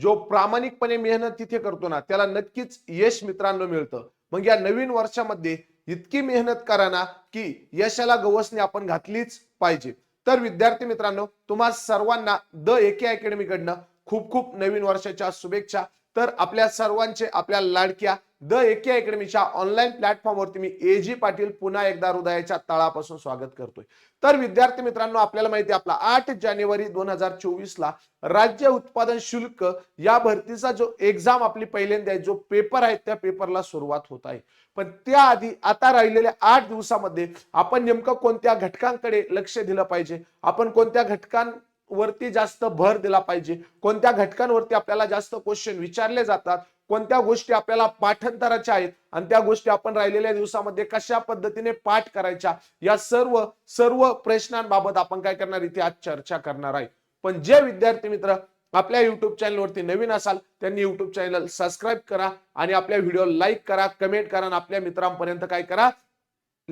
जो प्रामाणिकपणे मेहनत तिथे करतो ना त्याला नक्कीच यश मित्रांनो मिळतं. मग या नवीन वर्षामध्ये इतकी मेहनत करा ना की यशाला गवसणी आपण घातलीच पाहिजे. तर विद्यार्थी मित्रांनो तुम्हा सर्वांना द एके अकॅडमी कडनं खूप खूप नवीन वर्षाच्या शुभेच्छा. तर आपल्या सर्वांचे आपल्या लाडक्या द एके अकॅडमीच्या ऑनलाईन प्लॅटफॉर्मवरती मी ए जी पाटील पुन्हा एकदा हृदयाच्या तळापासून स्वागत करतोय. तर विद्यार्थी मित्रांनो आपल्याला माहिती आहे आपला आठ जानेवारी दोन हजार चोवीस ला राज्य उत्पादन शुल्क या भरतीचा जो एक्झाम आपली पहिल्यांदा आहे जो पेपर आहे त्या पेपरला सुरुवात होत आहे. पण त्याआधी आता राहिलेल्या आठ दिवसामध्ये आपण नेमकं कोणत्या घटकांकडे लक्ष दिलं पाहिजे? आपण कोणत्या घटकां वरती जास्त भर दिला पाहिजे. कोणत्या घटकांवरती आपल्याला जास्त क्वेश्चन विचारले जातात कोणत्या गोष्टी आपल्याला पाठांतराच्या आहेत आणि त्या गोष्टी आपण राहिलेल्या दिवसामध्ये कशा पद्धतीने पाठ करायच्या या सर्व सर्व प्रश्नांबाबत आपण काय करणार? इथे आज चर्चा करणार आहे. पण जे विद्यार्थी मित्र आपल्या युट्यूब चॅनलवरती नवीन असाल त्यांनी युट्यूब चॅनल सबस्क्राईब करा आणि आपल्या व्हिडिओ लाईक करा कमेंट करा आणि आपल्या मित्रांपर्यंत काय करा?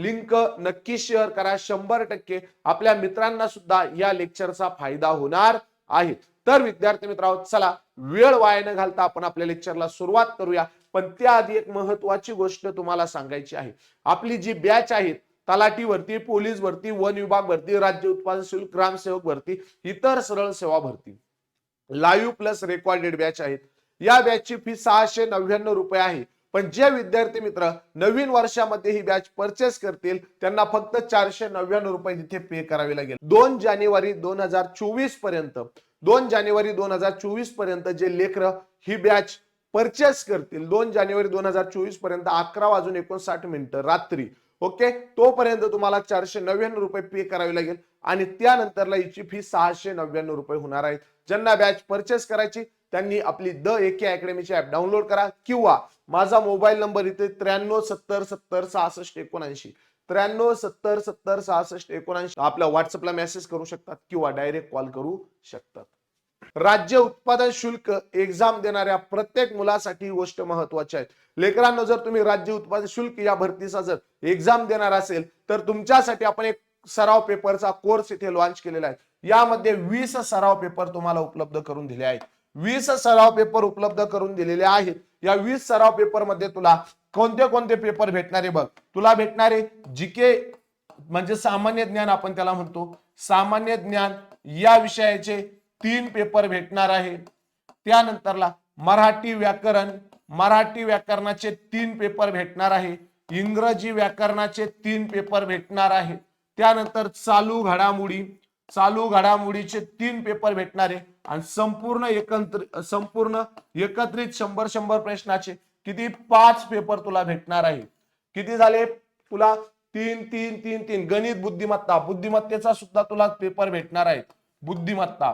लिंक नक्की शेअर करा. शंभर टक्के आपल्या मित्रांना सुद्धा या लेक्चरचा फायदा होणार आहे. तर विद्यार्थी मित्रांनो चला वेळ वाया न घालता आपण आपल्या लेक्चरला सुरुवात करूया. पण त्याआधी एक महत्वाची गोष्ट तुम्हाला सांगायची आहे. आपली जी बॅच आहे तलाठी भरती पोलीस भरती वन विभाग भरती राज्य उत्पादन शुल्क ग्रामसेवक भरती इतर सरळ सेवा भरती लाईव्ह प्लस रेकॉर्डेड बॅच आहेत. या बॅचची फी सहाशे नव्याण्णव रुपये आहे. पण जे विद्यार्थी मित्र नवीन वर्षामध्ये ही बॅच परचेस करतील त्यांना फक्त चारशे नव्याण्णव रुपये तिथे पे करावे लागेल. दोन जानेवारी दोन हजार चोवीसपर्यंत दोन जानेवारी दोन हजार चोवीसपर्यंत जे लेकर ही बॅच परचेस करतील दोन जानेवारी दोन हजार चोवीसपर्यंत अकरा वाजून एकोणसाठ मिनिटं रात्री ओके? तोपर्यंत तुम्हाला चारशे नव्याण्णव रुपये पे करावे लागेल. आणि त्यानंतरला हिची फी सहाशे नव्याण्णव रुपये होणार आहे ज्यांना बॅच परचेस करायची त्यांनी आपली द एके अकॅडमीची ऍप डाउनलोड करा किंवा माझा मोबाईल नंबर इथे त्र्याण्णव सत्तर सत्तर सहासष्ट एकोणऐंशी. त्र्याण्णव सत्तर सत्तर सहासष्ट एकोणऐंशी. आपल्या व्हॉट्सअपला मेसेज करू शकतात किंवा डायरेक्ट कॉल करू शकतात. राज्य उत्पादन शुल्क एक्झाम देणाऱ्या प्रत्येक मुलासाठी गोष्ट महत्वाची आहे. लेकरांना जर तुम्ही राज्य उत्पादन शुल्क या भरतीचा जर एक्झाम देणार असेल तर तुमच्यासाठी आपण एक सराव पेपरचा कोर्स इथे लॉन्च केलेला आहे. यामध्ये वीस सराव पेपर तुम्हाला उपलब्ध करून दिले आहेत. वीस सराव पेपर उपलब्ध करून दिलेले आहेत. या वीस सराव पेपरमध्ये तुला कोणते कोणते पेपर भेटणारे बघ. तुला भेटणारे जीके म्हणजे सामान्य ज्ञान आपण त्याला म्हणतो. सामान्य ज्ञान या विषयाचे तीन पेपर भेटणार आहे. त्यानंतरला मराठी व्याकरण मराठी व्याकरणाचे तीन पेपर भेटणार आहे. इंग्रजी व्याकरणाचे तीन पेपर भेटणार आहे. त्यानंतर चालू घडामोडी चालू घडामोडीचे तीन पेपर भेटणार आहे. आणि संपूर्ण एकत्र संपूर्ण एकत्रित शंभर शंभर प्रश्नाचे किती पाच पेपर तुला भेटणार आहे किती झाले? तुला तीन तीन तीन तीन. गणित बुद्धिमत्ता. बुद्धिमत्तेचा सुद्धा तुला पेपर भेटणार आहे बुद्धिमत्ता.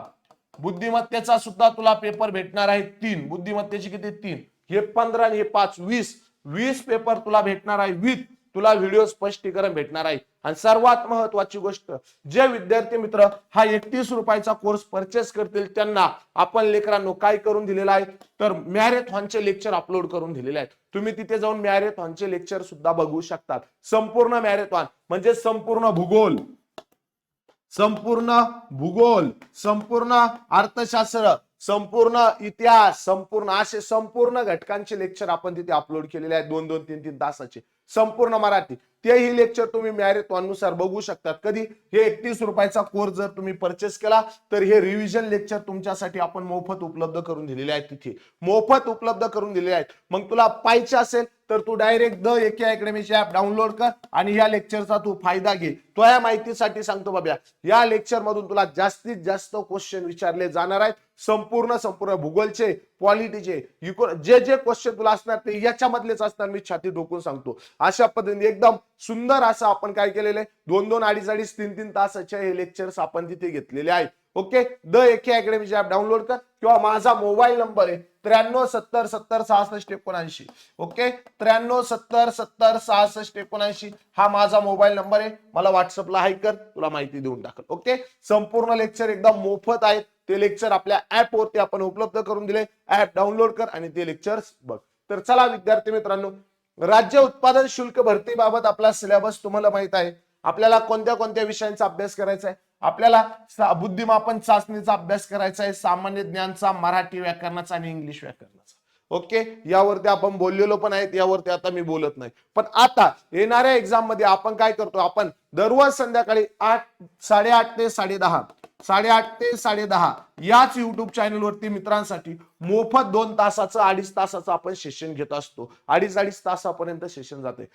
बुद्धिमत्तेचा सुद्धा तुला पेपर भेटणार आहे तीन. बुद्धिमत्तेचे किती? तीन. हे पंधरा आणि हे पाच. वीस. वीस पेपर तुला भेटणार आहे. विथ तुला व्हिडिओ स्पष्टीकरण भेटणार आहे. आणि सर्वात महत्वाची गोष्ट जे विद्यार्थी मित्र हा एकतीस रुपयाचा कोर्स परचेस करतील त्यांना आपण लेकरांनो काय करून दिलेला आहे? तर मॅरेथॉनचे लेक्चर अपलोड करून दिलेले आहेत. तुम्ही तिथे जाऊन मॅरेथॉनचे लेक्चर सुद्धा बघू शकतात. संपूर्ण मॅरेथॉन म्हणजे संपूर्ण भूगोल. संपूर्ण भूगोल संपूर्ण अर्थशास्त्र संपूर्ण इतिहास संपूर्ण असे संपूर्ण घटकांचे लेक्चर आपण तिथे अपलोड केलेले आहेत. दोन दोन तीन तीन तासाचे. संपूर्ण मराठी. तेही लेक्चर तुम्ही मॅरेथॉननुसार बघू शकतात. कधी हे एकतीस रुपयाचा कोर्स जर तुम्ही परचेस केला तर हे रिव्हिजन लेक्चर तुमच्यासाठी आपण मोफत उपलब्ध करून दिलेले आहेत तिथे. मोफत उपलब्ध करून दिलेले आहेत. मग तुला पाहिजे असेल तर तू डायरेक्ट द एके अकॅडमीची ऍप डाउनलोड कर आणि या लेक्चरचा तू फायदा घे. तो या माहितीसाठी सांगतो बाब्या या लेक्चर मधून तुला जास्तीत जास्त क्वेश्चन विचारले जाणार आहेत. संपूर्ण संपूर्ण भूगोलचे पॉलिटीचे इको जे जे क्वेश्चन तुला असणार ते याच्यामधलेच असणार मी छाती ढोकून सांगतो. अशा पद्धतीने एकदम सुंदर असं आपण काय केलेलं आहे? दोन दोन अडीच अडीच तीन तीन तासाचे हे लेक्चर्स आपण तिथे घेतलेले आहे. ओके द एके अकॅडमीचे ऍप डाउनलोड कर. किंवा माझा मोबाईल नंबर आहे त्र्याण्णव सत्तर सत्तर सहासष्ट एकोणऐंशी. ओके त्र्याण्णव सत्तर सत्तर सहासष्ट एकोणऐंशी हा माझा मोबाईल नंबर आहे. मला व्हॉट्सअपला हाय कर. तुला माहिती देऊन टाकल. ओके संपूर्ण लेक्चर एकदम मोफत आहेत. ते लेक्चर आपल्या ऍप वरती आपण उपलब्ध करून दिले. ऍप डाउनलोड कर आणि ते लेक्चर्स बघ. तर चला विद्यार्थी मित्रांनो राज्य उत्पादन शुल्क भरतीबाबत आपला सिलेबस तुम्हाला माहीत आहे. आपल्याला कोणत्या कोणत्या विषयांचा अभ्यास करायचा आहे? आपल्याला बुद्धिमापन चाचणीचा अभ्यास करायचा आहे सामान्य ज्ञानचा मराठी व्याकरणाचा आणि इंग्लिश व्याकरणाचा. ओके? यावरती आपण बोललेलो पण आहेत यावरती आता मी बोलत नाही. पण आता येणाऱ्या एक्झाममध्ये आपण काय करतो? आपण दररोज संध्याकाळी आठ साडेआठ ते साडेदहा साडेआठ ते साडेदहा याच युट्यूब चॅनलवरती मित्रांसाठी मोफत दोन तासाचं अडीच तासाचं आपण सेशन घेत असतो. अडीच अडीच तासापर्यंत सेशन जाते.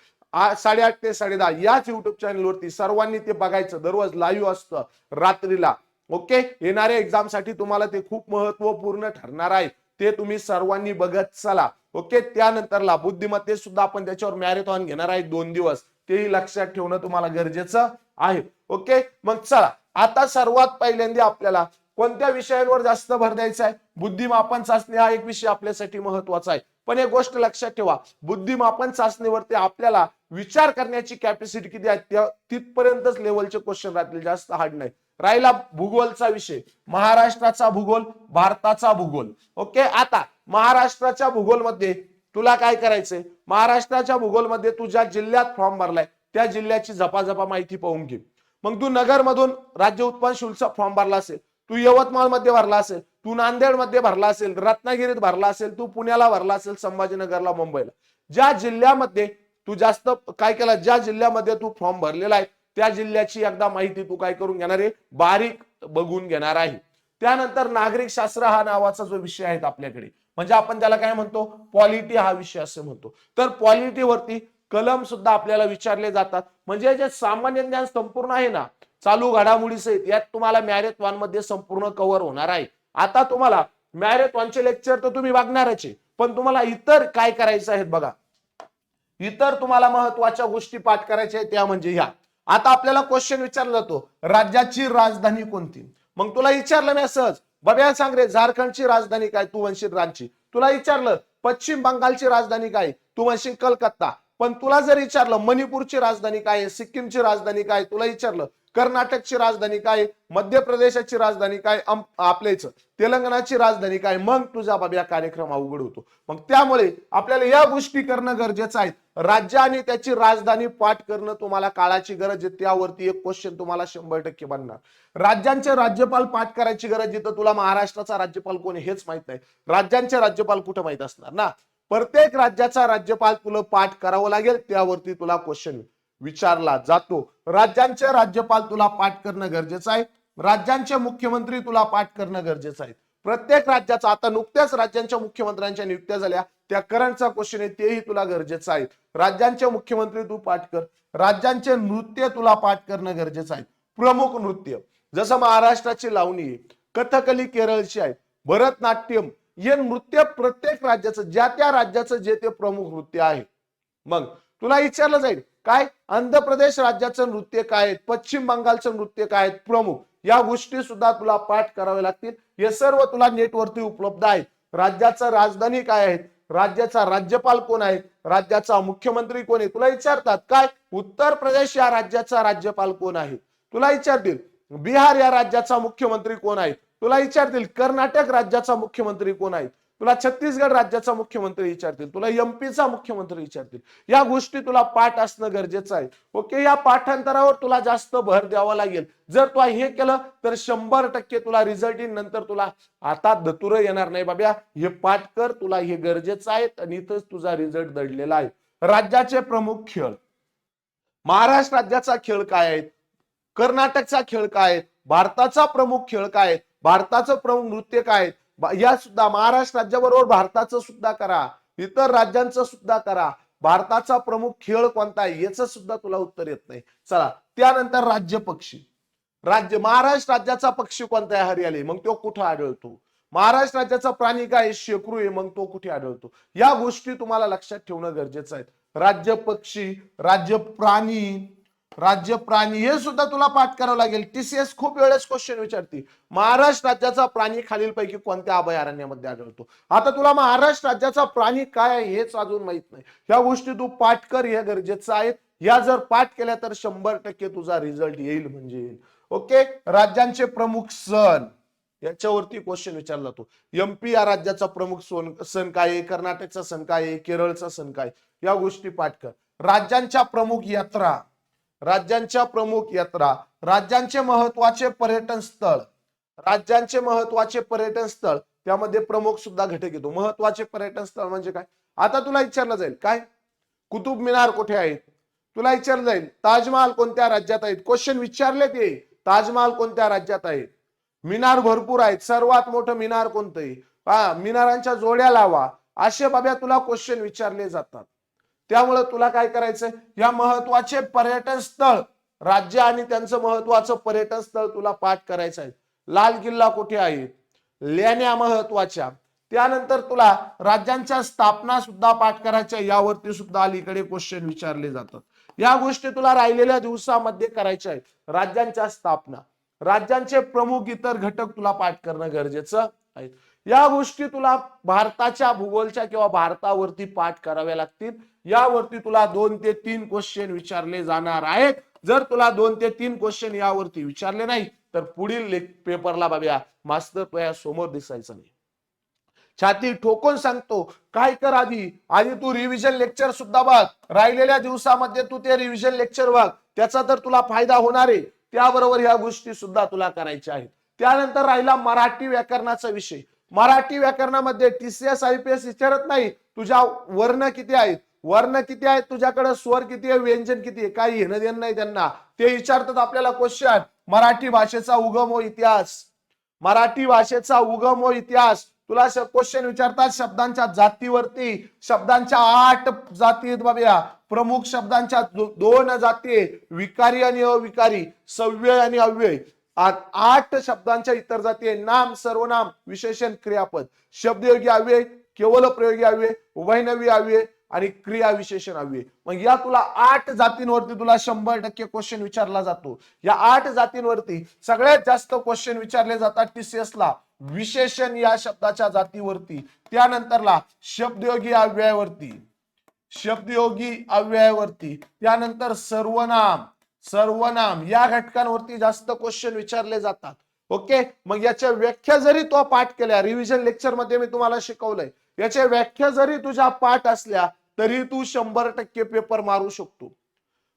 साडेआठ ते साडेदहा याच युट्यूब चॅनलवरती सर्वांनी ते बघायचं. दररोज लाईव्ह असतं. रात्रीला. ओके? येणाऱ्या एक्झामसाठी तुम्हाला ते खूप महत्त्वपूर्ण ठरणार आहे. ते तुम्ही सर्वांनी बघत चला. ओके? त्यानंतरला बुद्धिमत्ते सुद्धा आपण त्याच्यावर मॅरेथॉन घेणार आहे दोन दिवस. तेही लक्षात ठेवणं तुम्हाला गरजेचं. आहे. ओके मग चला. आता सर्वात पहिल्यांदा आपल्याला कोणत्या विषयांवर जास्त भर द्यायचा आहे? बुद्धिमापन चाचणी हा एक विषय आपल्यासाठी महत्त्वाचा आहे. पण एक गोष्ट लक्षात ठेवा. बुद्धिमापन चाचणीवरती आपल्याला विचार करण्याची कॅपॅसिटी किती आहे? त्या तिथपर्यंतच लेवलचे क्वेश्चन राहतील. जास्त हार्ड नाही. राहिला भूगोलचा विषय. महाराष्ट्राचा भूगोल भारताचा भूगोल. ओके आता महाराष्ट्राच्या भूगोलमध्ये तुला काय करायचंय? महाराष्ट्राच्या भूगोलमध्ये तुझ्या जिल्ह्यात फॉर्म भरलाय. त्या जिल्ह्याची झपाझपा माहिती पाहून घे. मग तू नगरमधून राज्य उत्पन्न शुल्कचा फॉर्म भरला असेल तू यवतमाळमध्ये भरला असेल तू नांदेडमध्ये भरला असेल रत्नागिरीत भरला असेल तू पुण्याला भरला असेल संभाजीनगरला मुंबईला. ज्या जिल्ह्यामध्ये तू जास्त काय केला ज्या जिल्ह्यामध्ये तू फॉर्म भरलेला आहे त्या जिल्ह्याची एकदा माहिती तू काय करून घेणार आहे बारीक बघून घेणार आहे. त्यानंतर नागरिक शास्त्र हा नावाचा जो विषय आहे आपल्याकडे. म्हणजे आपण त्याला काय म्हणतो? पॉलिटी हा विषय असं म्हणतो. तर पॉलिटीवरती कलम सुद्धा आपल्याला विचारले जातात. म्हणजे जे सामान्य ज्ञान संपूर्ण आहे ना चालू घडामोडी सहित यात तुम्हाला मॅरेथॉनमध्ये संपूर्ण कव्हर होणार आहे. आता तुम्हाला मॅरेथॉनचे लेक्चर तर तुम्ही बघणारच आहे पण तुम्हाला इतर काय करायचं आहेत बघा. इतर तुम्हाला महत्त्वाच्या गोष्टी पाठ करायच्या आहेत त्या म्हणजे ह्या. आता आपल्याला क्वेश्चन विचारला जातो राज्याची राजधानी कोणती? मग तुला विचारलं मी सहज बघा सांग रे झारखंडची राजधानी काय तू म्हणशील रांची. तुला विचारलं पश्चिम बंगालची राजधानी काय तू म्हणशील कलकत्ता. पण तुला जर विचारलं मणिपूरची राजधानी काय आहे सिक्कीमची राजधानी काय तुला विचारलं कर्नाटकची राजधानी काय मध्य प्रदेशाची राजधानी काय आपल्याच तेलंगणाची राजधानी काय मग तुझा बाबा या कार्यक्रम अवघड होतो. मग त्यामुळे आपल्याला या गोष्टी करणं गरजेचं आहे. राज्य आणि त्याची राजधानी पाठ करणं तुम्हाला काळाची गरज आहे त्यावरती एक क्वेश्चन तुम्हाला शंभर टक्के बनणार. राज्यांचे राज्यपाल पाठ करायची गरज आहे तर तुला महाराष्ट्राचा राज्यपाल कोण हेच माहीत नाही. राज्यांचे राज्यपाल कुठं माहीत असणार ना? प्रत्येक राज्याचा राज्यपाल तुला पाठ करावं लागेल त्यावरती तुला क्वेश्चन विचारला जातो. राज्यांचे राज्यपाल तुला पाठ करणं गरजेचं आहे. राज्यांचे मुख्यमंत्री तुला पाठ करणं गरजेचं आहे. प्रत्येक राज्याचा आता नुकत्याच राज्यांच्या मुख्यमंत्र्यांच्या नियुक्त्या झाल्या. त्या करंटचा क्वेश्चन आहे तेही तुला गरजेचं आहे. राज्यांचे मुख्यमंत्री तू पाठ कर. राज्यांचे नृत्य तुला पाठ करणं गरजेचं आहे. प्रमुख नृत्य. जसं महाराष्ट्राची लावणी आहे. कथकली केरळची आहे. भरतनाट्यम हे नृत्य प्रत्येक राज्याचं ज्या त्या राज्याचं जे ते प्रमुख नृत्य आहे. मग तुला विचारलं जाईल काय? आंध्र प्रदेश राज्याचं नृत्य काय आहे? पश्चिम बंगालचं नृत्य काय आहे? प्रमुख. या गोष्टी सुद्धा तुला पाठ करावे लागतील. हे सर्व तुला नेटवरती उपलब्ध आहेत. राज्याचं राजधानी काय आहे? राज्याचा राज्यपाल कोण आहे? राज्याचा मुख्यमंत्री कोण आहे? तुला विचारतात काय? उत्तर प्रदेश या राज्याचा राज्यपाल कोण आहे? तुला विचारतील बिहार या राज्याचा मुख्यमंत्री कोण आहे? तुला विचारतील कर्नाटक राज्याचा मुख्यमंत्री कोण आहे तुला छत्तीसगड राज्याचा मुख्यमंत्री विचारतील तुला एमपीचा मुख्यमंत्री विचारतील. या गोष्टी तुला पाठ असणं गरजेचं आहे. ओके या पाठांतरावर तुला जास्त भर द्यावा लागेल. जर तू हे केलं तर शंभर टक्के तुला रिझल्ट येईल नंतर तुला आता धतुर येणार नाही. बाब्या हे पाठ कर तुला हे गरजेचं आहे आणि इथंच तुझा रिझल्ट दडलेला आहे. राज्याचे प्रमुख खेळ. महाराष्ट्र राज्याचा खेळ काय आहे? कर्नाटकचा खेळ काय आहे? भारताचा प्रमुख खेळ काय आहे? भारताचं प्रमुख नृत्य काय? या सुद्धा महाराष्ट्र राज्याबरोबर भारताचं सुद्धा करा. इतर राज्यांचं सुद्धा करा. भारताचा प्रमुख खेळ कोणता आहे? याच सुद्धा तुला उत्तर येत नाही. चला त्यानंतर राज्य पक्षी. राज्य महाराष्ट्र राज्याचा पक्षी कोणता आहे हरियाली? मग तो कुठं आढळतो? महाराष्ट्र राज्याचा प्राणी काय शेकरू आहे मग तो कुठे आढळतो? या गोष्टी तुम्हाला लक्षात ठेवणं गरजेचं आहे. राज्य पक्षी राज्य प्राणी राज्य प्राणी हे सुद्धा तुला पाठ करावं लागेल. टीसीएस खूप वेळेस क्वेश्चन विचारते. महाराष्ट्र राज्याचा प्राणी खालीलपैकी कोणत्या अभयारण्यामध्ये आढळतो? आता तुला महाराष्ट्र राज्याचा प्राणी काय आहे हेच अजून माहीत नाही. ह्या गोष्टी तू पाठ कर हे गरजेचं आहे. या जर पाठ केल्या तर शंभर टक्के तुझा रिझल्ट येईल म्हणजे येईल. ओके राज्यांचे प्रमुख सण. याच्यावरती क्वेश्चन विचारला जातो एमपी या राज्याचा प्रमुख सण सण काय आहे? कर्नाटकचा सण काय आहे? केरळचा सण काय या गोष्टी पाठ कर. राज्यांच्या प्रमुख यात्रा. राज्यांच्या प्रमुख यात्रा राज्यांचे महत्त्वाचे पर्यटन स्थळ राज्यांचे महत्त्वाचे पर्यटन स्थळ त्यामध्ये प्रमुख सुद्धा घटक येतो. महत्त्वाचे पर्यटन स्थळ म्हणजे काय? आता तुला विचारलं जाईल काय? कुतुब मिनार कुठे आहेत? तुला विचारलं जाईल ताजमहाल कोणत्या राज्यात आहेत? क्वेश्चन विचारले ते ताजमहाल कोणत्या राज्यात आहेत? मिनार भरपूर आहेत. सर्वात मोठं मिनार कोणतंही मिनारांच्या जोड्या लावा. असे बाब्या तुला क्वेश्चन विचारले जातात. त्यामुळे तुला काय करायचंय? या महत्त्वाचे पर्यटन स्थळ राज्य आणि त्यांचं महत्वाचं पर्यटन स्थळ तुला पाठ करायचं आहे लाल किल्ला कुठे आहे? लेण्या महत्त्वाच्या. त्यानंतर तुला राज्यांच्या स्थापना सुद्धा पाठ करायच्या. यावरती सुद्धा अलीकडे क्वेश्चन विचारले जातात. या गोष्टी तुला राहिलेल्या दिवसामध्ये करायच्या आहेत. राज्यांच्या स्थापना. राज्यांचे प्रमुख इतर घटक तुला पाठ करणं गरजेचं आहेत. या गोष्टी तुला भारताच्या भूगोलच्या किंवा भारतावरती पाठ कराव्या लागतील. यावरती तुला दोन ते तीन क्वेश्चन विचारले जाणार आहेत. जर तुला दोन ते तीन क्वेश्चन यावरती विचारले नाही तर पुढील लेख पेपरला बाबा मास्तर तुझ्या समोर दिसायचं नाही. छाती ठोकून सांगतो काय कर आधी? आधी तू रिव्हिजन लेक्चर सुद्धा बघ. राहिलेल्या दिवसामध्ये तू ते रिव्हिजन लेक्चर बघ. त्याचा तर तुला फायदा होणार आहे. त्याबरोबर ह्या गोष्टी सुद्धा तुला करायच्या आहेत. त्यानंतर राहिला मराठी व्याकरणाचा विषय. मराठी व्याकरणामध्ये टीसीएस आयपीएस विचारत नाही. तुझ्या वर्ण किती आहेत? वर्ण किती आहेत? तुझ्याकडे स्वर किती आहे? व्यंजन किती आहे? काही घेणं देणं नाही त्यांना. ते विचारतात आपल्याला क्वेश्चन मराठी भाषेचा उगम व इतिहास. मराठी भाषेचा उगम व इतिहास. तुला क्वेश्चन विचारतात शब्दांच्या जातीवरती. शब्दांच्या आठ जाती आहेत बाबा प्रमुख शब्दांच्या दोन जाती विकारी आणि अविकारी. सव्यय आणि अव्यय. आठ शब्दांच्या इतर जाती आहे. नाम सर्वनाम विशेषण क्रियापद. शब्दयोगी अव्यय केवल प्रयोगी अव्यय वैनवी अव्यय आणि क्रिया विशेषण अव्यय मग या तुला आठ जातींवरती तुला शंभर टक्के क्वेश्चन विचारला जातो. या आठ जातींवरती सगळ्यात जास्त क्वेश्चन विचारले जातात टीसीएस ला विशेषण या शब्दाच्या जातीवरती. त्यानंतरला शब्दयोगी अव्ययावरती. शब्दयोगी अव्ययावरती. त्यानंतर सर्वनाम. सर्वनाम. या घटकांवरती जास्त क्वेश्चन विचारले जातात. ओके मग याच्या व्याख्या जरी तो पाठ केल्या रिव्हिजन लेक्चरमध्ये मी तुम्हाला शिकवलंय. याच्या व्याख्या जरी तुझ्या पाठ असल्या तरी तू शंभर टक्के पेपर मारू शकतो.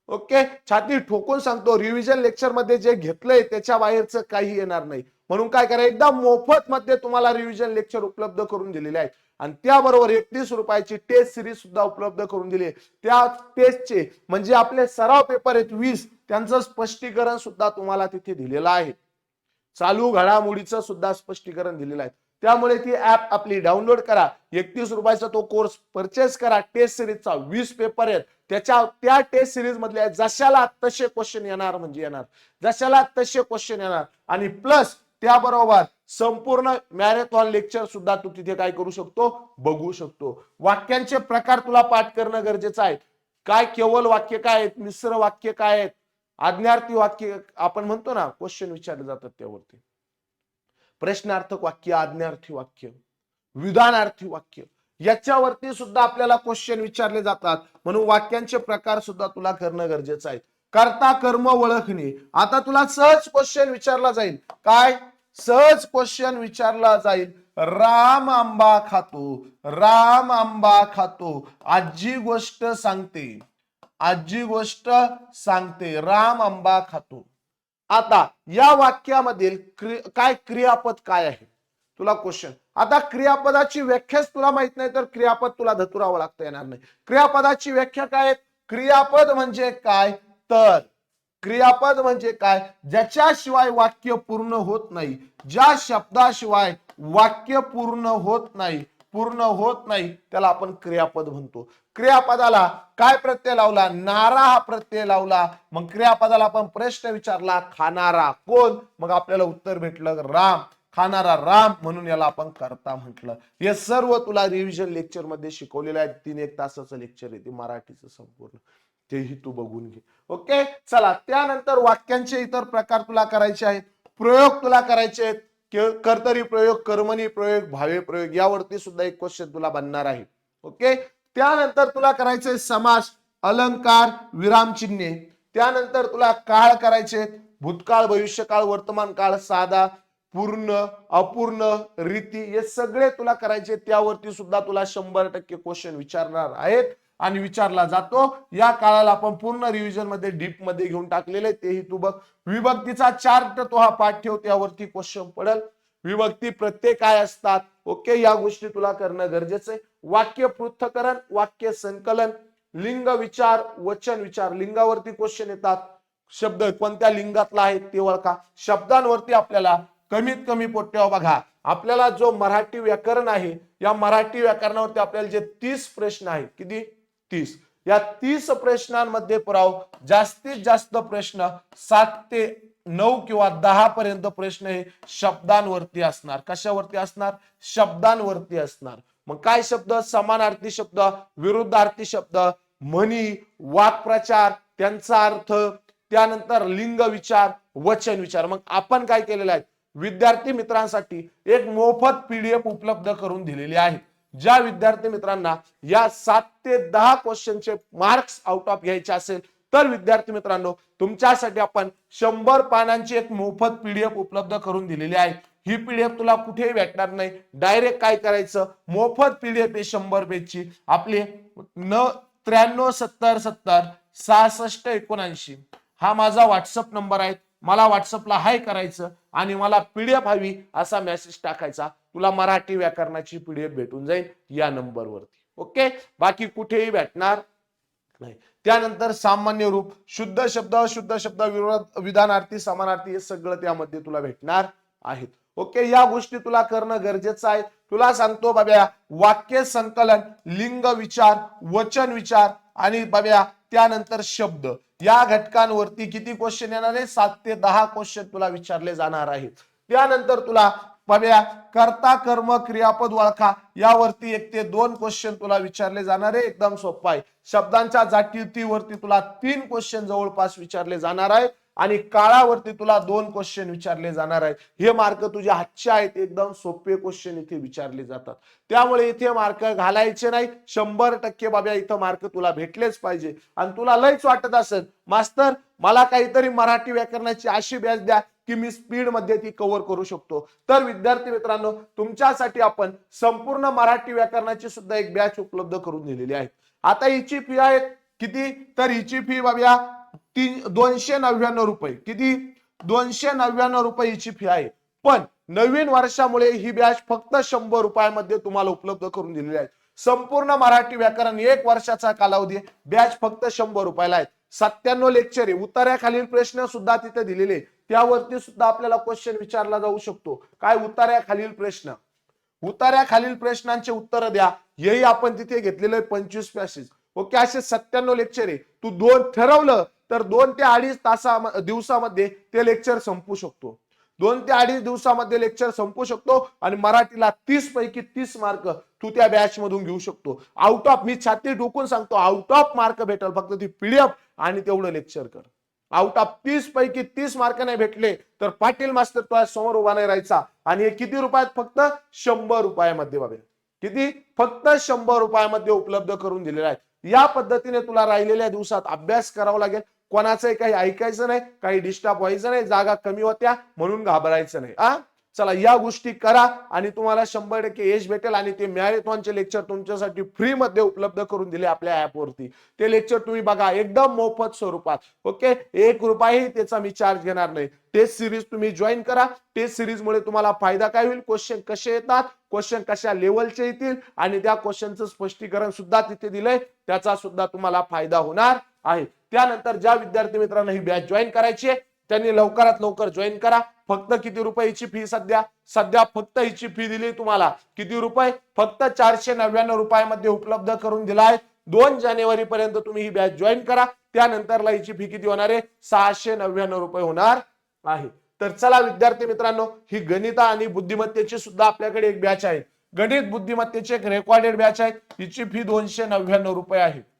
ओके? छाती ठोकून सांगतो रिव्हिजन लेक्चरमध्ये जे घेतलंय त्याच्या बाहेरचं काही येणार नाही. म्हणून काय करा एकदा मोफत मध्ये तुम्हाला रिव्हिजन लेक्चर उपलब्ध करून दिलेले आहेत. आणि त्याबरोबर एकतीस रुपयाची टेस्ट सिरीज सुद्धा उपलब्ध करून दिली आहे. त्या टेस्टचे म्हणजे आपले सराव पेपर आहेत वीस त्यांचं स्पष्टीकरण सुद्धा तुम्हाला तिथे दिलेलं आहे. चालू घडामोडीचं सुद्धा स्पष्टीकरण दिलेलं आहे. त्यामुळे ती ऍप आपली डाउनलोड करा. एकतीस रुपयाचा तो कोर्स परचेस करा. टेस्ट सिरीजचा वीस पेपर आहेत. त्याच्या त्या टेस्ट सिरीज मधल्या जशाला तसे क्वेश्चन येणार म्हणजे येणार. जशाला तसे क्वेश्चन येणार. आणि प्लस त्याबरोबर संपूर्ण मॅरेथॉन लेक्चर सुद्धा तू तिथे काय करू शकतो? बघू शकतो. वाक्यांचे प्रकार तुला पाठ करणं गरजेचं आहे. काय केवळ वाक्य काय आहेत? मिश्र वाक्य काय आहेत? आज्ञार्थी वाक्य आपण म्हणतो ना क्वेश्चन विचारले जातात त्यावरती. प्रश्नार्थक वाक्य आज्ञार्थी वाक्य विधानार्थी वाक्य. याच्यावरती सुद्धा आपल्याला क्वेश्चन विचारले जातात. म्हणून वाक्यांचे प्रकार सुद्धा तुला करणं गरजेचं आहे. कर्ता कर्म ओळखणे. आता तुला सहज क्वेश्चन विचारला जाईल. काय? सहज क्वेश्चन विचारला जाईल. राम आंबा खातो. राम आंबा खातो. आजी गोष्ट सांगते. आजी गोष्ट सांगते. राम आंबा खातो. आता या वाक्यामधील क्रि- काय क्रियापद काय आहे? तुला क्वेश्चन आता क्रियापदाची व्याख्याच तुला माहीत नाही तर क्रियापद तुला धतुरावं लागता येणार नाही. क्रियापदाची व्याख्या काय आहे? क्रियापद म्हणजे काय? तर. क्रियापद म्हणजे काय? ज्याच्याशिवाय वाक्य पूर्ण होत नाही ज्या शब्दाशिवाय वाक्य पूर्ण होत नाही पूर्ण होत नाही त्याला आपण क्रियापद म्हणतो. क्रियापदाला काय प्रत्यय लावला? नारा हा प्रत्यय लावला. मग क्रियापदाला आपण प्रश्न विचारला खाणारा कोण? मग आपल्याला उत्तर भेटलं राम. खाणारा राम म्हणून याला आपण करता म्हटलं. हे सर्व तुला रिव्हिजन लेक्चरमध्ये शिकवलेलं आहे. तीन एक तासाचं लेक्चर आहे. ते मराठीचं संपूर्ण. तेही तू बघून घे. ओके चला त्यानंतर वाक्यांचे इतर प्रकार तुला करायचे आहेत. प्रयोग तुला करायचे आहेत. कर्तरी प्रयोग कर्मणी प्रयोग भावे प्रयोग यावरती सुद्धा एक क्वेश्चन तुला बनणार आहे. ओके त्यानंतर तुला करायचे समास अलंकार विरामचिन्हे. त्यानंतर तुला काळ करायचे भूतकाळ भविष्यकाळ वर्तमान काळ साधा पूर्ण अपूर्ण रीती हे सगळे तुला करायचे. त्यावरती सुद्धा तुला शंभर टक्के क्वेश्चन विचारणार आहेत. आणि विचारला जातो या काळाला आपण पूर्ण रिव्हिजनमध्ये डीपमध्ये घेऊन टाकलेले तेही तू बघ. विभक्तीचा चार्ट तो हा पाठ ठेव त्यावरती क्वेश्चन पडेल. विभक्ती प्रत्येक काय असतात? ओके या गोष्टी तुला करणं गरजेचं आहे. वाक्य पृथ्थकरण वाक्य संकलन लिंग विचार वचन विचार. लिंगावरती क्वेश्चन येतात. शब्द कोणत्या लिंगातला आहे ते ओळखा. शब्दांवरती आपल्याला कमीत कमी पोट्यावर बघा. आपल्याला जो मराठी व्याकरण आहे या मराठी व्याकरणावरती आपल्याला जे तीस प्रश्न आहेत किती? तीस. या तीस प्रश्नांमध्ये पुराव जास्तीत जास्त प्रश्न सात ते नऊ किंवा दहा पर्यंत प्रश्न हे शब्दांवरती असणार. कशावरती असणार? शब्दांवरती असणार. मग काय शब्द? समानार्थी शब्द विरुद्धार्थी शब्द म्हणी वाक्प्रचार त्यांचा अर्थ त्यानंतर लिंग विचार वचन विचार. मग आपण काय केलेलं आहे? विद्यार्थी मित्रांसाठी एक मोफत पीडीएफ उपलब्ध करून दिलेली आहे. ज्या विद्यार्थी मित्रांना या सात ते दहा क्वेश्चनचे मार्क्स आउट ऑफ घ्यायचे असेल तर विद्यार्थी मित्रांनो तुमच्यासाठी आपण शंभर पानांची एक मोफत पीडीएफ उपलब्ध करून दिलेली आहे. ही पीडीएफ तुला कुठेही भेटणार नाही. डायरेक्ट काय करायचं? मोफत पीडीएफ आहे शंभर पेजची. आपली न त्र्याण्णव सत्तर सत्तर सहासष्ट एकोणऐंशी. हा माझा व्हॉट्सअप नंबर आहे. मला व्हॉट्सअपला हाय करायचं आणि मला पीडीएफ हवी असा मेसेज टाकायचा. तुला मराठी व्याकरणाची पीडीएफ भेटून जाईल या नंबरवरती. ओके बाकी कुठेही भेटणार नाही. त्यानंतर सामान्य रूप शुद्ध शब्द अशुद्ध शब्द विरोध विधानार्थी समानार्थी हे सगळं त्यामध्ये तुला भेटणार आहेत. ओके या गोष्टी तुला करणं गरजेचं आहे. तुला सांगतो बाब्या वाक्य संकलन लिंग विचार वचन विचार आणि बाब्या त्यानंतर शब्द. या घटकांवरती किती क्वेश्चन येणार आहे सात ते दहा क्वेश्चन तुला विचारले जाणार आहेत. त्यानंतर तुला बाब्या कर्ता कर्म क्रियापद ओळखा. यावरती एक ते दोन क्वेश्चन तुला विचारले जाणार आहे एकदम सोपं आहे. शब्दांच्या जातीवरती तुला तीन क्वेश्चन जवळपास विचारले जाणार आहे आणि काळावरती तुला दोन क्वेश्चन विचारले जाणार आहेत. हे मार्क तुझ्या हातचे आहेत. एकदम सोपे क्वेश्चन इथे विचारले जातात. त्यामुळे इथे मार्क घालायचे नाही. शंभर टक्के बाब्या इथं मार्क तुला भेटलेच पाहिजे. आणि तुला लयच वाटत असेल मास्तर मला काहीतरी मराठी व्याकरणाची अशी बॅच द्या की मी स्पीडमध्ये ती कव्हर करू शकतो. तर विद्यार्थी मित्रांनो तुमच्यासाठी आपण संपूर्ण मराठी व्याकरणाची सुद्धा एक बॅच उपलब्ध करून दिलेली आहे. आता हिची फी आहे किती? तर हिची फी बाब्या तीन दोनशे नव्याण्णव रुपये. किती? दोनशे नव्याण्णव रुपये हिची फी आहे. पण नवीन वर्षामुळे ही बॅच फक्त शंभर रुपयामध्ये तुम्हाला उपलब्ध करून दिलेली आहे. संपूर्ण मराठी व्याकरण एक वर्षाचा कालावधी बॅच फक्त शंभर रुपयाला आहे. सत्त्याण्णव लेक्चर आहे. उतार्याखालील प्रश्न सुद्धा तिथे दिलेले त्यावरती सुद्धा आपल्याला क्वेश्चन विचारला जाऊ शकतो. काय उतार्याखालील प्रश्न? उतार्याखालील प्रश्नांचे उत्तर द्या. हेही आपण तिथे घेतलेलं आहे पंचवीस पॅसेज ओके असे सत्त्याण्णव लेक्चर आहे. तू दोन ठरवलं तर दोन ते अडीच तासा दिवसामध्ये ते लेक्चर संपू शकतो. दोन ते अडीच दिवसामध्ये लेक्चर संपू शकतो आणि मराठीला तीस पैकी तीस मार्क तू त्या बॅच मधून घेऊ शकतो. आउट ऑफ मी छाती डोकून सांगतो आउट ऑफ मार्क भेटेल फक्त ती पीडीएफ आणि तेवढं लेक्चर कर. आउट ऑफ तीस पैकी तीस मार्क नाही भेटले तर पाटील मास्तर तुला समोर उभा नाही राहायचा. आणि हे किती रुपयात? फक्त शंभर रुपयामध्ये बाबे. किती? फक्त शंभर रुपयामध्ये उपलब्ध करून दिलेला आहे. या पद्धतीने तुला राहिलेल्या दिवसात अभ्यास करावा लागेल. कोणाचंही काही ऐकायचं नाही काही डिस्टर्ब व्हायचं नाही जागा कमी होत्या म्हणून घाबरायचं नाही. आ? चला या गोष्टी करा आणि तुम्हाला शंभर टक्के यश भेटेल आणि ते मॅरेथॉनचे लेक्चर तुमच्यासाठी फ्री मध्ये उपलब्ध करून दिले आपल्या ऍपवरती ते लेक्चर तुम्ही बघा एकदम मोफत स्वरूपात. ओके? एक रुपयाही त्याचा मी चार्ज घेणार नाही. टेस्ट सिरीज तुम्ही जॉईन करा. टेस्ट सिरीजमुळे तुम्हाला फायदा काय होईल? क्वेश्चन कसे येतात? क्वेश्चन कशा लेवलचे येतील? आणि त्या क्वेश्चनचं स्पष्टीकरण सुद्धा तिथे दिलंय. त्याचा सुद्धा तुम्हाला फायदा होणार आहे. त्यानंतर ज्या विद्यार्थी मित्रांना ही बॅच जॉईन करायची आहे त्यांनी लवकरात लवकर जॉईन करा. फक्त किती रुपयाची फी सध्या? सध्या फक्त हिची फी दिली तुम्हाला. किती रुपये? फक्त चारशे नव्याण्णव रुपयामध्ये उपलब्ध करून दिला आहे. दोन जानेवारी पर्यंत तुम्ही ही बॅच जॉईन करा. त्यानंतरला हिची फी किती होणार आहे? सहाशे नव्याण्णव रुपये होणार आहे. तर चला विद्यार्थी मित्रांनो ही गणिता आणि बुद्धिमत्तेची सुद्धा आपल्याकडे एक बॅच आहे. गणित बुद्धिमत्तेची एक रेकॉर्डेड बॅच आहे. हिची फी दोनशे नव्याण्णव रुपये आहे.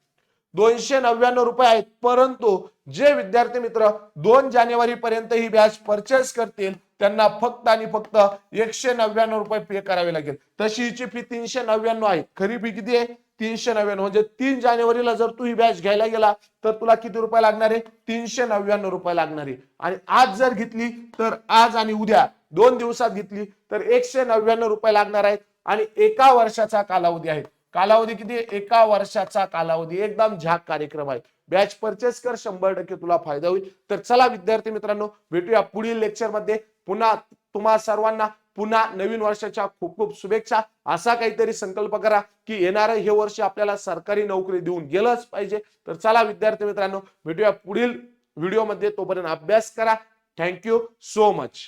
दोनशे नव्याण्णव रुपये आहेत. परंतु जे विद्यार्थी मित्र दोन जानेवारी पर्यंत ही बॅच परचेस करतील त्यांना फक्त आणि फक्त एकशे नव्याण्णव रुपये पे करावे लागेल. तशी हिची फी तीनशे नव्याण्णव आहे. खरी फी किती आहे? तीनशे नव्याण्णव. म्हणजे तीन जानेवारीला जर तू ही बॅच घ्यायला गेला तर तुला किती रुपये लागणार आहे? तीनशे नव्याण्णव रुपये लागणार आहे. आणि आज जर घेतली तर आज आणि उद्या दोन दिवसात घेतली तर एकशे नव्याण्णव रुपये लागणार आहेत. आणि एका वर्षाचा कालावधी आहे. कालावधी किती? एका वर्षाचा कालावधी. एकदम झाक कार्यक्रम आहे. बॅच परचेस कर शंभर टक्के तुला फायदा होईल. तर चला विद्यार्थी मित्रांनो भेटूया पुढील लेक्चरमध्ये. पुन्हा तुम्हा सर्वांना पुन्हा नवीन वर्षाच्या खूप खूप शुभेच्छा. असा काहीतरी संकल्प करा की येणारं हे वर्ष आपल्याला सरकारी नोकरी देऊन गेलंच पाहिजे. तर चला विद्यार्थी मित्रांनो भेटूया पुढील व्हिडिओमध्ये तोपर्यंत अभ्यास करा. Thank you so much